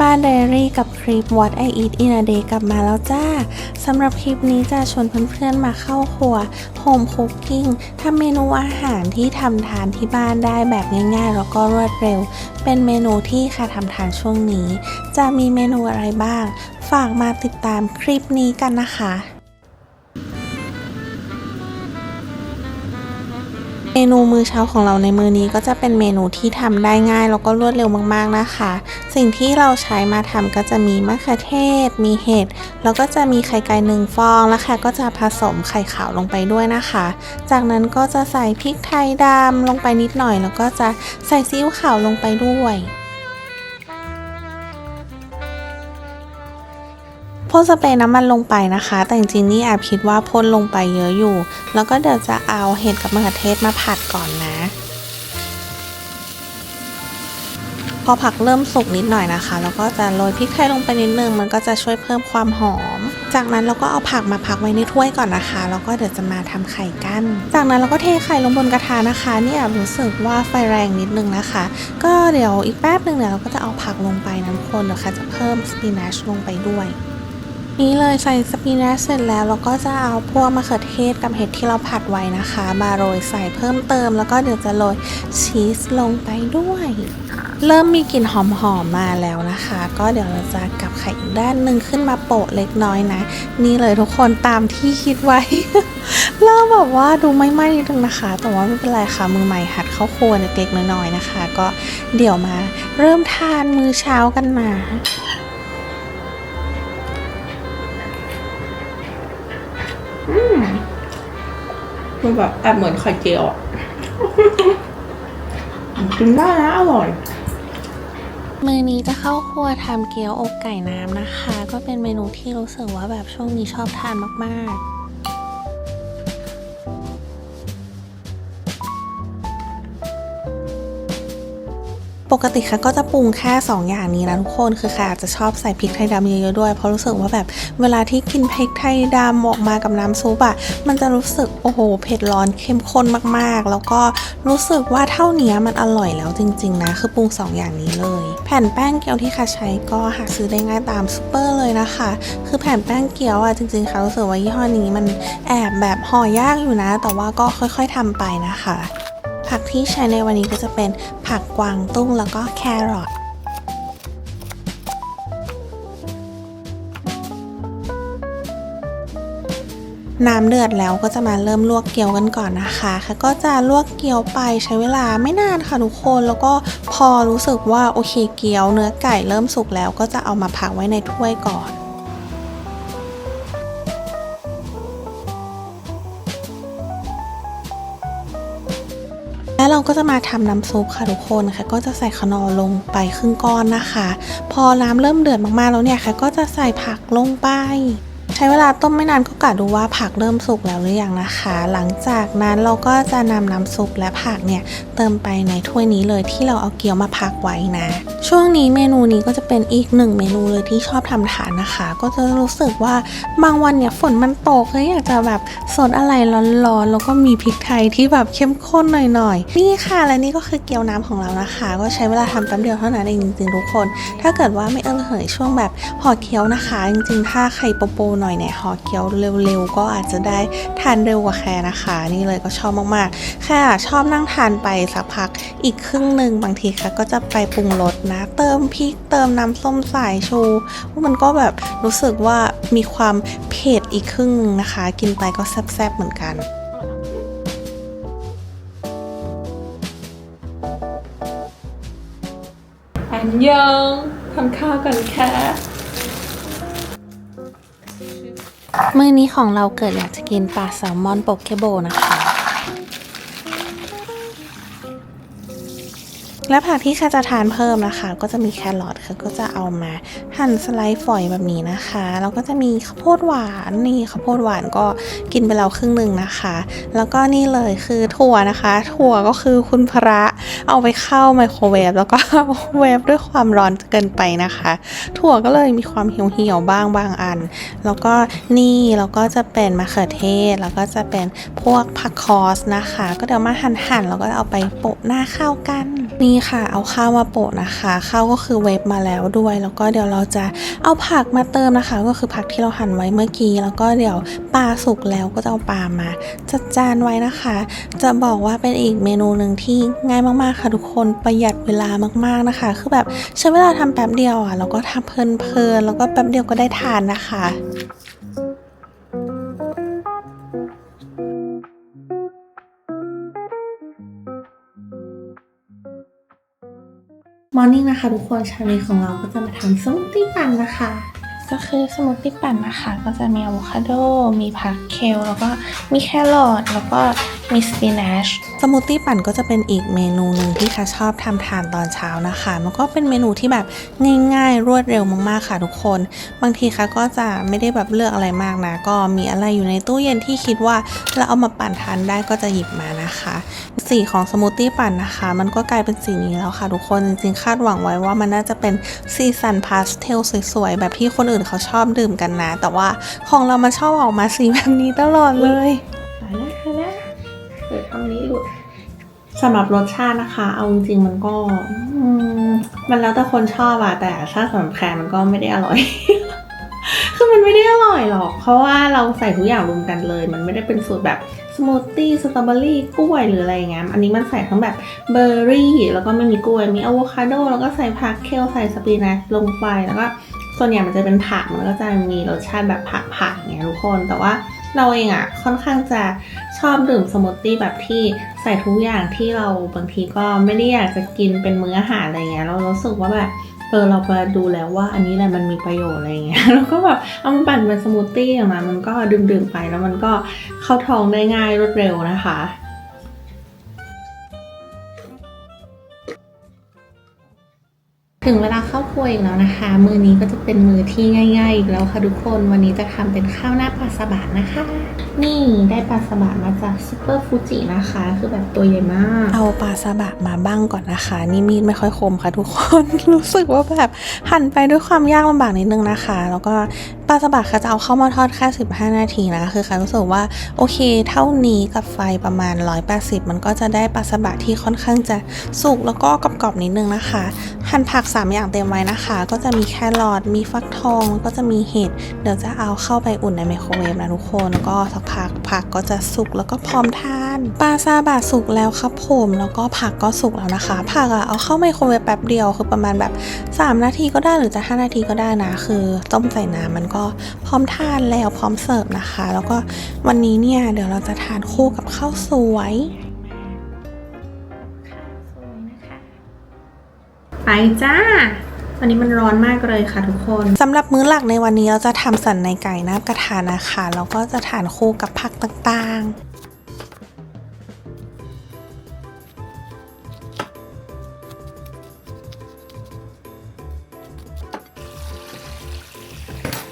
บ้านไดอารี่กับคลิป What I Eat in a Day กลับมาแล้วจ้าสำหรับคลิปนี้จะชวนเพื่อนๆมาเข้าครัวโฮมค OOKING ทำเมนูอาหารที่ทำทานที่บ้านได้แบบง่ายๆ แล้วก็รวดเร็ว เป็นเมนูที่ค่ะทำทานช่วงนี้ จะมีเมนูอะไรบ้าง ฝากมาติดตามคลิปนี้กันนะคะ เมนูมื้อเช้าของเราในมื้อนี้ก็จะเป็นเมนูที่ทำได้ง่ายแล้วก็รวดเร็วมากๆนะคะ สิ่งที่เราใช้มาทำก็จะมีมะเขือเทศ มีเห็ดแล้วก็จะมีไข่ไก่หนึ่งฟองแล้วค่ะก็จะผสมไข่ขาวลงไปด้วยนะคะ จากนั้นก็จะใส่พริกไทยดำลงไปนิดหน่อย แล้วก็จะใส่ซีอิ๊วขาวลงไปด้วย พ่นสเปรย์น้ำมันลงไปนะคะ แต่จริงๆนี่แอบคิดว่าพ่นลงไปเยอะอยู่ แล้วก็เดี๋ยวจะเอาเห็ดกับมะเขือเทศมาผัดก่อนนะ พอผักเริ่มสุกนิดหน่อยนะคะ แล้วก็จะโรยพริกไทยลงไปนิดนึง มันก็จะช่วยเพิ่มความหอม จากนั้นเราก็เอาผักมาพักไว้ในถ้วยก่อนนะคะ แล้วก็เดี๋ยวจะมาทำไข่กัน จากนั้นเราก็เทไข่ลงบนกระทะนะคะนี่แอบรู้สึกว่าไฟแรงนิดนึงนะคะ ก็เดี๋ยวอีกแป๊บหนึ่งเนี่ยเราก็จะเอาผักลงไปน้ำคนเดี๋ยวค่ะจะเพิ่มสปินัชลงไปด้วย นี่เลยใส่สปินัชเสร็จแล้วเราก็จะเอาพวกมะเขือเทศกับเห็ดที่เราผัดไว้นะคะ มาโรยใส่เพิ่มเติม แล้วก็เดี๋ยวจะโรยชีสลงไปด้วย เริ่มมีกลิ่นหอมๆมาแล้วนะคะ ก็เดี๋ยวเราจะกลับไข่อีกด้านหนึ่งขึ้นมาโปะเล็กน้อยนะ นี่เลยทุกคนตามที่คิดไว้ เริ่มแบบว่าดูไม่ไหม้นิดนึงนะคะ แต่ว่าไม่เป็นไรค่ะมือใหม่หัดเข้าครัวเล็กๆน้อยๆนะคะ ก็เดี๋ยวมา เริ่มทานมื้อเช้ากันนะ มันแบบแอบเหมือนไข่เจียวอะกินได้นะอร่อย มือนี้จะเข้าครัวทำเกี๊ยวอกไก่น้ำนะคะ ก็เป็นเมนูที่รู้สึกว่าแบบช่วงนี้ชอบทานมากๆ ปกติค่ะก็จะปรุงแค่ 2 อย่างนี้นะทุกคนคือค่ะอาจจะชอบใส่พริกไทยดำเยอะๆด้วยเพราะรู้สึกว่าแบบเวลาที่กินพริกไทยดำออกมากับน้ำซุปอะมันจะรู้สึกโอ้โหเผ็ดร้อนเข้มข้นมากๆ แล้วก็รู้สึกว่าเท่านี้มันอร่อยแล้วจริง ๆ นะ คือปรุง 2 อย่างนี้เลย แผ่นแป้งเกี๊ยวที่ค่ะใช้ก็หาซื้อได้ง่ายตามซูเปอร์เลยนะคะ คือแผ่นแป้งเกี๊ยวอะจริงๆค่ะรู้สึกว่ายี่ห้อนี้มันแอบแบบห่อยากอยู่นะ แต่ว่าก็ค่อย ๆทำไปนะคะ ผักที่ใช้ในวันนี้ก็จะเป็นผักกวางตุ้งแล้วก็แครอทน้ำเดือดแล้วก็จะมาเริ่มลวกเกี๊ยวกันก่อนนะคะค่ะก็จะลวกเกี๊ยวไปใช้เวลาไม่นานค่ะทุกคน แล้วก็พอรู้สึกว่าโอเคเกี๊ยวเนื้อไก่เริ่มสุกแล้วก็จะเอามาพักไว้ในถ้วยก่อน ก็จะมาทำน้ำซุปค่ะทุกคนค่ะ ก็จะใส่ขนอลงไปครึ่งก้อนนะคะ พอน้ำเริ่มเดือดมากๆแล้วเนี่ยค่ะ ก็จะใส่ผักลงไป ช้เวลาต้มไม่นานก็กะดูว่าผักเริ่มสุกแล้วหรือยังนะคะ หลังจากนั้นเราก็จะนำน้ำซุปและผักเนี่ยเติมไปในถ้วยนี้เลยที่เราเอาเกี๊ยวมาพักไว้นะ ช่วงนี้เมนูนี้ก็จะเป็นอีกหนึ่งเมนูเลยที่ชอบทำทานนะคะ ก็จะรู้สึกว่าบางวันเนี่ยฝนมันตกเลยอยากจะแบบสดอะไรร้อนๆแล้วก็มีพริกไทยที่แบบเข้มข้นหน่อยๆนี่ค่ะและนี่ก็คือเกี๊ยวน้ำของเรานะคะ ก็ใช้เวลาทำแป๊บเดียวเท่านั้นเองจริงๆทุกคน ถ้าเกิดว่าไม่เอื้อเหยช่วงแบบห่อเกี๊ยวนะคะ จริงๆ ถ้าไข่โปโปหน่อยเนี่ยห่อเกี๊ยวเร็วๆก็อาจจะได้ทานเร็วกว่าแคร์นะคะ นี่เลยก็ชอบมากๆแค่ชอบนั่งทานไปสักพักอีกครึ่งหนึ่งบางทีค่ะก็จะไปปรุงรสนะ เติมพริกเติมน้ำส้มสายชูมันก็แบบรู้สึกว่ามีความเผ็ดอีกครึ่งหนึ่งนะคะ กินไปก็แซ่บๆเหมือนกันอันยังทำข้าวกันค่ะ มื้อนี้ของเราเกิดอยากจะกินปลาแซลมอนโปเกโบนะคะ และผักที่ค่ะจะทานเพิ่มนะคะ ก็จะมีแครอทค่ะก็จะเอามาหั่นสไลด์ฝอยแบบนี้นะคะแล้วก็จะมีข้าวโพดหวานนี่ข้าวโพดหวานก็กินไปแล้วครึ่งหนึ่งนะคะ แล้วก็นี่เลยคือถั่วนะคะ ถั่วก็คือคุณพระเอาไปเข้าไมโครเวฟแล้วก็เวฟด้วยความร้อนเกินไปนะคะ ถั่วก็เลยมีความเหี่ยวๆบ้างบางอัน แล้วก็นี่แล้วก็จะเป็นมะเขือเทศ แล้วก็จะเป็นพวกผักคอสนะคะ ก็เดี๋ยวมาหั่นๆแล้วก็เอาไปโปะหน้าข้าวกันนี่ค่ะ เอาข้าวมาโปะนะคะข้าวก็คือเวฟมาแล้วด้วย แล้วก็เดี๋ยวเราจะเอาผักมาเติมนะคะ ก็คือผักที่เราหั่นไว้เมื่อกี้ แล้วก็เดี๋ยวปลาสุกแล้วก็จะเอาปลามา จัดจานไว้นะคะ จะบอกว่าเป็นอีกเมนูหนึ่งที่ง่ายมากๆค่ะทุกคนประหยัดเวลามากๆนะคะ คือแบบใช้เวลาทำแป๊บเดียวอะแล้วก็ทำเพลินๆแล้วก็แป๊บเดียวก็ได้ทานนะคะ อร์นิ่งนะคะทุกคนเชานี้ของเราก็จะมาทำสมูทตี้ปั่นนะคะ ก็คือสมูทตี้ปั่นนะคะ ก็จะมีอะโวคาโด มีผักเคล แล้วก็มีแครอทแล้วก็มีสปินัชสมูทตี้ปั่นก็จะเป็นอีกเมนูหนึ่งที่ค่ะชอบทำทานตอนเช้านะคะ มันก็เป็นเมนูที่แบบง่ายๆ รวดเร็วมากๆค่ะทุกคน บางทีค่ะก็จะไม่ได้แบบเลือกอะไรมากนะ ก็มีอะไรอยู่ในตู้เย็นที่คิดว่าเราเอามาปั่นทานได้ก็จะหยิบมานะคะ สีของสมูทตี้ปั่นนะคะ มันก็กลายเป็นสีนี้แล้วค่ะทุกคน จริงๆ คาดหวังไว้ว่ามันน่าจะเป็นสีสันพาสเทลสวยๆ แบบที่คนอื่นเขาชอบดื่มกันนะ แต่ว่าของเรามันชอบออกมาสีแบบนี้ตลอดเลยตายแล้วตายแล้วเดี๋ยวทำนี้หลุดสำหรับรสชาตินะคะ เอาจริงๆ มันก็อืมมันแล้วแต่คนชอบอะแต่ถ้าสำหรับแคร์มันก็ไม่ได้อร่อย คือมันไม่ได้อร่อยหรอก เพราะว่าเราใส่ทุกอย่างรวมกันเลย มันไม่ได้เป็นสูตรแบบสมูทตี้สตรอเบอรี่กล้วยหรืออะไรอย่างเงี้ย อันนี้มันใส่ทั้งแบบเบอร์รี่ แล้วก็ไม่มีกล้วย มีอะโวคาโด แล้วก็ใส่ผักเคลใส่สปินัชลงไป แล้วก็ส่วนใหญ่มันจะเป็นผัก มันก็จะมีรสชาติแบบผักๆอย่างเงี้ยทุกคน แต่ว่าเราเองอะค่อนข้างจะชอบดื่มสมูทตี้แบบที่ใส่ทุกอย่างที่เราบางทีก็ไม่ได้อยากจะกินเป็นมื้ออาหารอะไรเงี้ย เรารู้สึกว่าแบบ เออเราไปดูแล้วว่าอันนี้แหละมันมีประโยชน์อะไรเงี้ยแล้วก็แบบเอามาปั่นเป็นสมูทตี้อย่างนั้นมันก็ดื่มๆไปแล้วมันก็เข้าท้องได้ง่ายรวดเร็วนะคะถึงเวลาเข้าครัวอีกแล้วนะคะ มือนี้ก็จะเป็นมือที่ง่าย ๆ อีกแล้วค่ะทุกคน วันนี้จะทำเป็นข้าวหน้าปลาสบะนะคะ นี่ได้ปลาสบะมาจากซูเปอร์ฟูจินะคะ คือแบบตัวใหญ่มาก เอาปลาซาบะมาบ้างก่อนนะคะ นี่มีดไม่ค่อยคมค่ะทุกคน รู้สึกว่าแบบหั่นไปด้วยความยากลำบากนิดนึงนะคะ แล้วก็ ปลาซาบะค่ะจะเอาเข้ามาทอดแค่ 15 นาทีนะคือค่ะรู้สึกว่าโอเค เท่านี้กับไฟประมาณ 180 มันก็จะได้ปลาซาบะที่ค่อนข้างจะสุกแล้วก็กรอบๆนิดนึงนะคะ หั่นผัก 3 อย่างเต็มไว้นะคะ ก็จะมีแครอทมีฟักทองแล้วก็จะมีเห็ดเดี๋ยวจะเอาเข้าไปอุ่นในไมโครเวฟนะทุกคนแล้วก็สักพักผักก็จะสุกแล้วก็พร้อมทานปลาซาบะสุกแล้วครับผมแล้วก็ผักก็สุกแล้วนะคะ ผักอะเอาเข้าไมโครเวฟแป๊บเดียวคือประมาณแบบ 3 นาทีก็ได้หรือจะ 5 นาทีก็ได้นะ คือต้มใส่น้ำมันก็พร้อมทานแล้วพร้อมเสิร์ฟนะคะ แล้วก็วันนี้เนี่ยเดี๋ยวเราจะทานคู่กับข้าวสวยไปจ้าวันนี้มันร้อนมากเลยค่ะทุกคนสำหรับมื้อหลักในวันนี้เราจะทำสันในไก่น้ำกระทานะคะแล้วก็จะทานคู่กับผักต่างๆ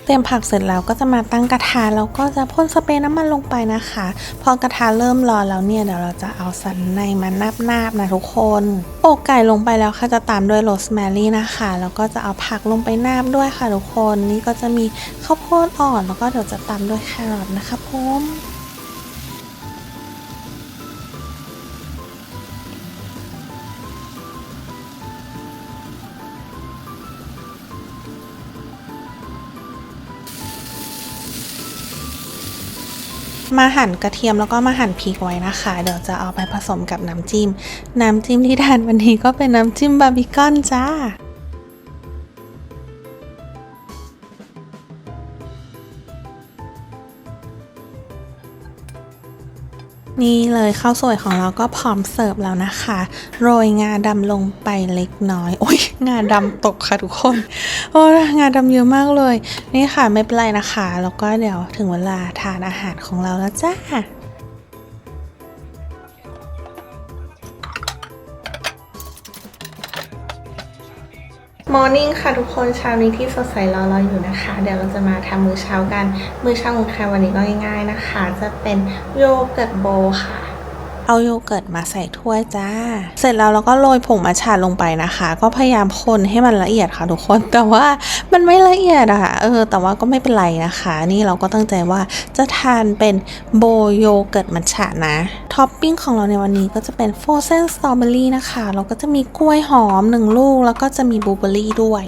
เตรียมผักเสร็จแล้วก็จะมาตั้งกระทะแล้วก็จะพ่นสเปรย์น้ำมันลงไปนะคะ พอกระทะเริ่มร้อนแล้วเนี่ยเดี๋ยวเราจะเอาสันในมานาบๆนะทุกคนโปกไก่ลงไปแล้วค่ะจะตามด้วยโรสแมรี่นะคะแล้วก็จะเอาผักลงไปนาบด้วยค่ะทุกคนนี่ก็จะมีข้าวโพดอ่อน แล้วก็เดี๋ยวจะตามด้วยแครอทนะคะผม มาหั่นกระเทียมแล้วก็มาหั่นพริกไว้นะคะ เดี๋ยวจะเอาไปผสมกับน้ำจิ้ม น้ำจิ้มที่ทานวันนี้ก็เป็นน้ำจิ้มบาร์บีคอนจ้า นี่เลยข้าวสวยของเราก็พร้อมเสิร์ฟแล้วนะคะ โรยงาดำลงไปเล็กน้อย โอ้ยงาดำตกค่ะทุกคน โอ้ยงาดำเยอะมากเลย นี่ค่ะไม่เป็นไรนะคะ แล้วก็เดี๋ยวถึงเวลาทานอาหารของเราแล้วจ้า มอร์นิ่งค่ะทุกคนเช้านี้ที่สดใสรอเราอยู่นะคะ เดี๋ยวเราจะมาทำมื้อเช้ากัน มื้อเช้าของใครวันนี้ก็ง่ายๆนะคะ จะเป็นโยเกิร์ตโบค่ะ เอาโยเกิร์ตมาใส่ถ้วยจ้า เสร็จแล้วเราก็โรยผงมัทฉะลงไปนะคะ ก็พยายามคนให้มันละเอียดค่ะทุกคน แต่ว่ามันไม่ละเอียดอะเออ แต่ว่าก็ไม่เป็นไรนะคะ นี่เราก็ตั้งใจว่าจะทานเป็นโบโยเกิร์ตมัทฉะนะ ท็อปปิ้งของเราในวันนี้ก็จะเป็นโฟเซนสตรอเบอรี่นะคะ เราก็จะมีกล้วยหอมหนึ่งลูก แล้วก็จะมีบลูเบอรี่ด้วย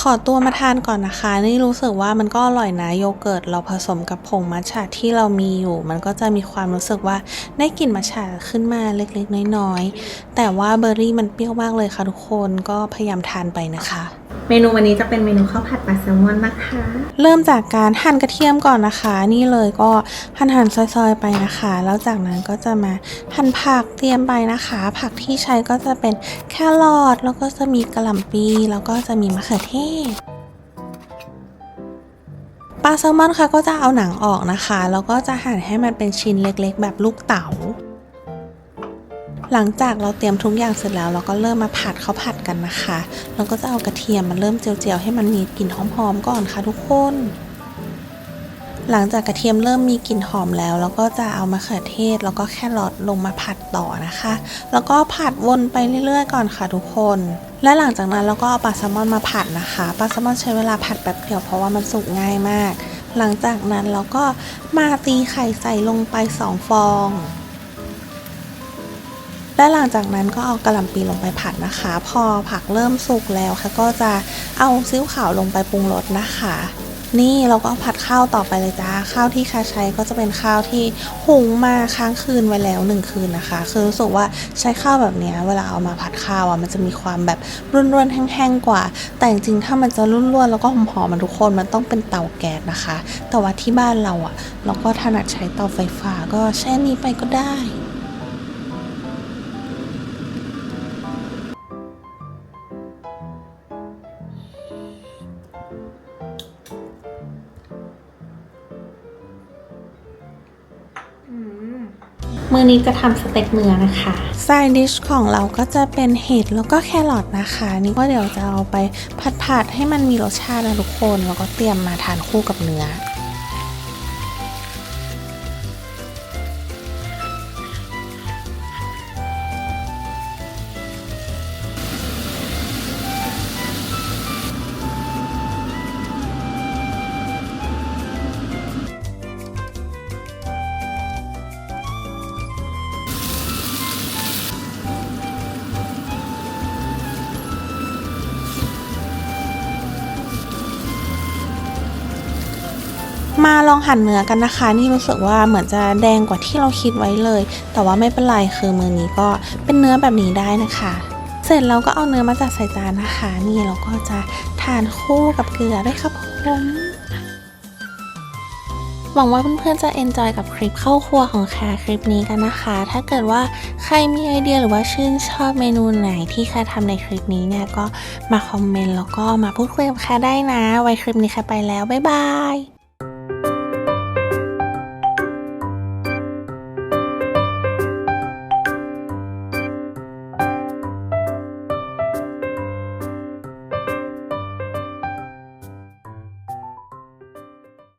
ขอตัวมาทานก่อนนะคะ นี่รู้สึกว่ามันก็อร่อยนะโยเกิร์ตเราผสมกับผงมัทฉะที่เรามีอยู่ มันก็จะมีความรู้สึกว่าได้กลิ่นมัทฉะขึ้นมาเล็กๆ น้อยๆ แต่ว่าเบอร์รี่มันเปรี้ยวมากเลยค่ะทุกคนก็พยายามทานไปนะคะ เมนูวันนี้จะเป็นเมนูข้าวผัดปลาแซลมอนนะคะ เริ่มจากการหั่นกระเทียมก่อนนะคะ นี่เลยก็หั่นหั่นซอยๆไปนะคะ แล้วจากนั้นก็จะมาหั่นผักเตรียมไปนะคะ ผักที่ใช้ก็จะเป็นแครอทแล้วก็จะมีกระหล่ำปีแล้วก็จะมีมะเขือเทศปลาแซลมอนค่ะก็จะเอาหนังออกนะคะ แล้วก็จะหั่นให้มันเป็นชิ้นเล็กๆ แบบลูกเต๋า หลังจากเราเตรียมทุกอย่างเสร็จแล้ว เราก็เริ่มมาผัดข้าวผัดกันนะคะ เราก็จะเอากระเทียมมาเริ่มเจียวๆให้มันมีกลิ่นหอมๆก่อนค่ะทุกคน หลังจากกระเทียมเริ่มมีกลิ่นหอมแล้ว เราก็จะเอามะเขือเทศ แล้วก็แครอทลงมาผัดต่อนะคะ แล้วก็ผัดวนไปเรื่อยๆ ก่อนค่ะทุกคน และหลังจากนั้นเราก็เอาปลาแซลมอนมาผัดนะคะปลาแซลมอนใช้เวลาผัดแป๊บเดียวเพราะว่ามันสุกง่ายมาก หลังจากนั้นเราก็มาตีไข่ใส่ลงไปสองฟอง และหลังจากนั้นก็เอากระหล่ำปีลงไปผัดนะคะ พอผักเริ่มสุกแล้วค่ะก็จะเอาซีอิ๊วขาวลงไปปรุงรสนะคะ นี่เราก็ผัดข้าวต่อไปเลยจ้าข้าวที่คาใช้ก็จะเป็นข้าวที่หุงมาค้างคืนไว้แล้วหนึ่งคืนนะคะ คือรู้สึกว่าใช้ข้าวแบบนี้เวลาเอามาผัดข้าวอะมันจะมีความแบบร่วนๆแห้งๆกว่า แต่จริงๆถ้ามันจะร่วนๆแล้วก็หอมๆมันทุกคนมันต้องเป็นเตาแก๊สนะคะ แต่ว่าที่บ้านเราอะ เราก็ถนัดใช้เตาไฟฟ้าก็ใช้อันนี้ไปก็ได้ มือนี้จะทำสเต็กเนื้อนะคะไซดิชของเราก็จะเป็นเห็ดแล้วก็แครอทนะคะนี่ก็เดี๋ยวจะเอาไปผัดๆให้มันมีรสชาตินะทุกคน แล้วก็เตรียมมาทานคู่กับเนื้อ มาลองหั่นเนื้อกันนะคะ นี่รู้สึกว่าเหมือนจะแดงกว่าที่เราคิดไว้เลย แต่ว่าไม่เป็นไรคือมือนี้ก็เป็นเนื้อแบบนี้ได้นะคะ เสร็จแล้วก็เอาเนื้อมาจัดใส่จานนะคะ นี่เราก็จะทานคู่กับเกลือด้วยครับผมหวังว่าเพื่อนๆจะ enjoy กับคลิปเข้าครัวของแคร์คลิปนี้กันนะคะ ถ้าเกิดว่าใครมีไอเดียหรือว่าชื่นชอบเมนูไหนที่แคร์ทำในคลิปนี้เนี่ยก็มาคอมเมนต์แล้วก็มาพูดคุยกับแคร์ได้นะ ไว้คลิปนี้แคร์ไปแล้ว บ๊ายบาย